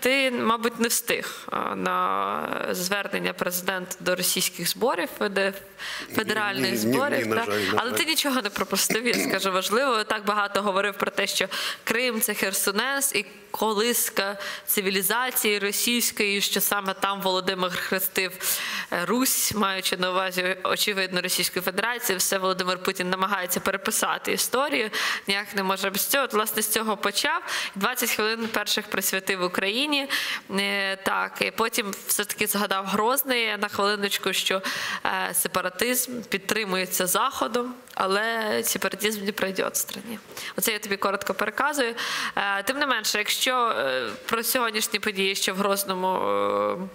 Ти, мабуть, не встиг на звернення президента до російських зборів, федеральних Ні, ні, ні, зборів. та? жаль, Але ти нічого не пропустив. Я скажу важливо. Так багато говорив про те, що Крим це Херсонес і колиска цивілізації російської, що саме там Володимир хрестив е, Русь, маючи на увазі очевидно Російської Федерації, все Володимир Путін намагається переписати історію. Ніяк не може без цього. От, власне, з цього почав. 20 хвилин перших присвятив Україні. Е, Так, і потім все-таки згадав Грозний на хвилиночку, що е, сепаратизм підтримується Заходом, але сепаратизм не пройде в страні. Оце я тобі коротко переказую. Е, Тим не менше, якщо про сьогоднішні події, що в Грозному.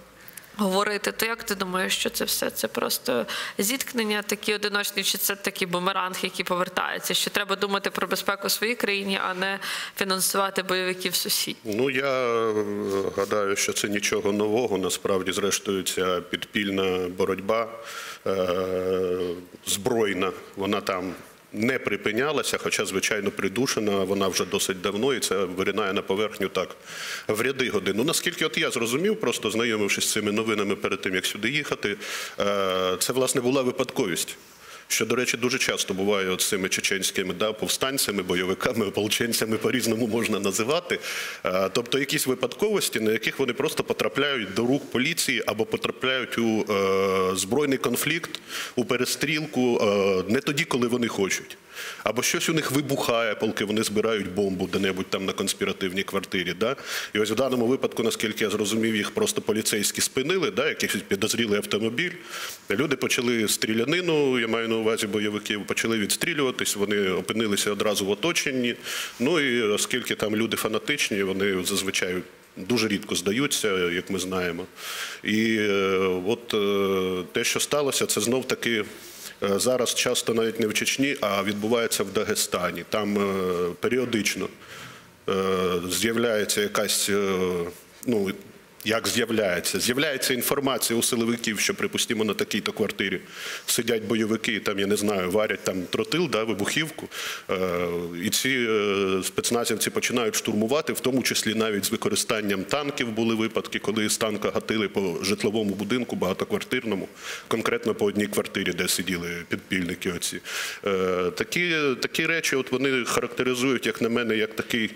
Говорити, то як ти думаєш, що це все? Це просто зіткнення такі одиночні, чи це такий бумеранг, який повертається? Що треба думати про безпеку в своїй країні, а не фінансувати бойовиків сусідніх? Ну я е, гадаю, що це нічого нового. Насправді, зрештою, ця підпільна боротьба е, збройна, вона там. Не припинялася, хоча, звичайно, придушена, вона вже досить давно, і це виринає на поверхню так в ряди годин. Ну, наскільки от я зрозумів, просто знайомившись з цими новинами перед тим, як сюди їхати, е, це, власне, була випадковість. Що, до речі, дуже часто буває цими чеченськими да, повстанцями, бойовиками, ополченцями по-різному можна називати. Тобто якісь випадковості, на яких вони просто потрапляють до рук поліції або потрапляють у е, збройний конфлікт, у перестрілку е, не тоді, коли вони хочуть. Або щось у них вибухає, поки вони збирають бомбу де-небудь там на конспіративній квартирі. Да? І ось в даному випадку, наскільки я зрозумів, їх просто поліцейські спинили, да? якийсь підозрілий автомобіль. Люди почали стрілянину, я маю на увазі бойовиків, почали відстрілюватись, вони опинилися одразу в оточенні. Ну і оскільки там люди фанатичні, вони зазвичай. Дуже рідко здаються, як ми знаємо. І е, от е, те, що сталося, це знов таки Е, Зараз часто навіть не в Чечні, а відбувається в Дагестані. Там періодично з'являється якась, ну як з'являється? З'являється інформація у силовиків, що, припустимо, на такій-то квартирі сидять бойовики, там, я не знаю, варять там тротил, да, вибухівку. Е, І ці е, спецназівці починають штурмувати, в тому числі навіть з використанням танків були випадки, коли з танка гатили по житловому будинку багатоквартирному, конкретно по одній квартирі, де сиділи підпільники. Оці. Е, Такі, такі речі от вони характеризують, як на мене, як такий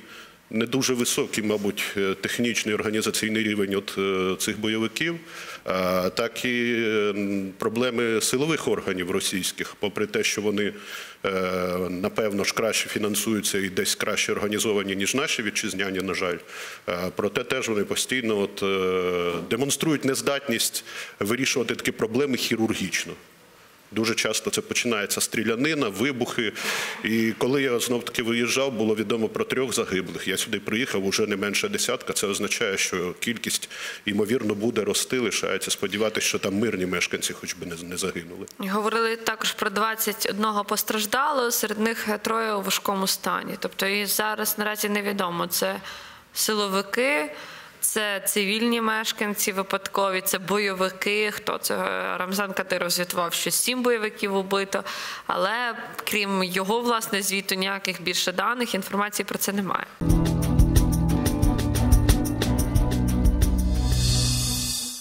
не дуже високий, мабуть, е, технічний організаційний рівень от е, цих бойовиків, так і проблеми силових органів російських, попри те, що вони е, напевно ж краще фінансуються і десь краще організовані, ніж наші вітчизняні, на жаль. Проте теж вони постійно от, демонструють нездатність вирішувати такі проблеми хірургічно. Дуже часто це починається стрілянина, вибухи. І коли я знов таки виїжджав, було відомо про трьох загиблих. Я сюди приїхав уже не менше десятка. Це означає, що кількість ймовірно буде рости. Лишається сподіватися, що там мирні мешканці, хоч би не, загинули. Говорили також про 21 постраждалого, серед них троє у важкому стані. Тобто і зараз наразі невідомо, це силовики, це цивільні мешканці випадкові, це бойовики. Хто це Рамзан Кадиров звітував, що сім бойовиків убито. Але крім його власне звіту, ніяких більше даних інформації про це немає.